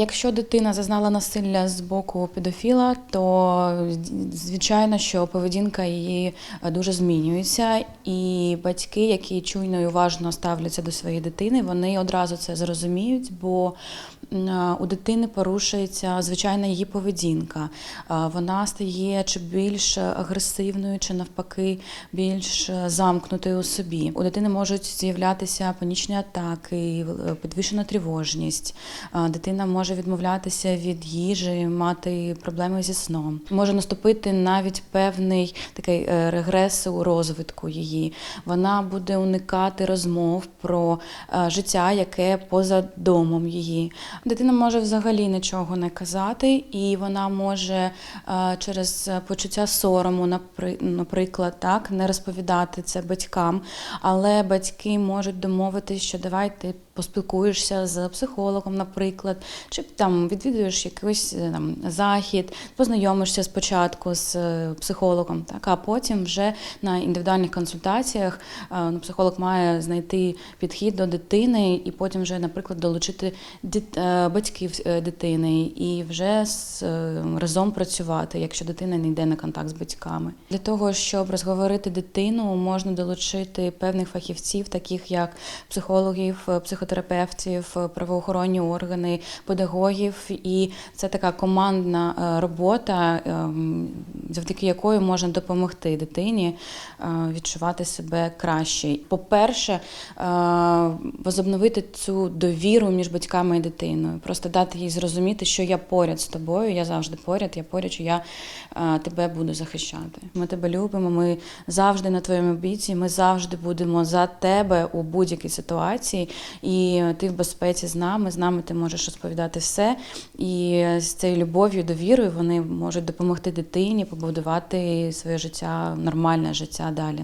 Якщо дитина зазнала насилля з боку педофіла, то звичайно, що поведінка її е, дуже змінюється, і батьки, які чуйно і уважно ставляться до своєї дитини, вони одразу це зрозуміють, бо е, у дитини порушується звичайна її поведінка. Е, Вона стає чи більш агресивною, чи навпаки більш замкнутою у собі. У дитини можуть з'являтися панічні атаки, підвищена тривожність. Дитина може відмовлятися від їжі, мати проблеми зі сном. Може наступити навіть певний такий е, регрес у розвитку її. Вона буде уникати розмов про е, життя, яке поза домом її. Дитина може взагалі нічого не казати, і вона може е, через почуття сорому, напри- наприклад, так не розповідати це батькам. Але батьки можуть домовитись, що давай ти поспілкуєшся з психологом, наприклад, чи там відвідуєш якийсь е, там захід, познайомишся спочатку з е, психологом, так а потім вже на індивідуальних консультаціях е, ну, психолог має знайти підхід до дитини і потім вже, наприклад, долучити діт- батьків дитини і вже разом працювати, якщо дитина не йде на контакт з батьками. Для того, щоб розговорити дитину, можна долучити певних фахівців, таких як психологів, е, психотерапевтів, е, правоохоронні органи, педагогів. І це така командна е, робота, ем, завдяки якої можна допомогти дитині е, відчувати себе краще. По-перше, е, возобновити цю довіру між батьками і дитиною, просто дати їй зрозуміти, що я поряд з тобою, я завжди поряд, я поряд, що я е, тебе буду захищати. Ми тебе любимо, ми завжди на твоєму біці, ми завжди будемо за тебе у будь-якій ситуації, і ти в безпеці з нами, з нами ти можеш розповідати все. І з цією любов'ю, довірою вони можуть допомогти дитині побудувати своє життя, нормальне життя далі.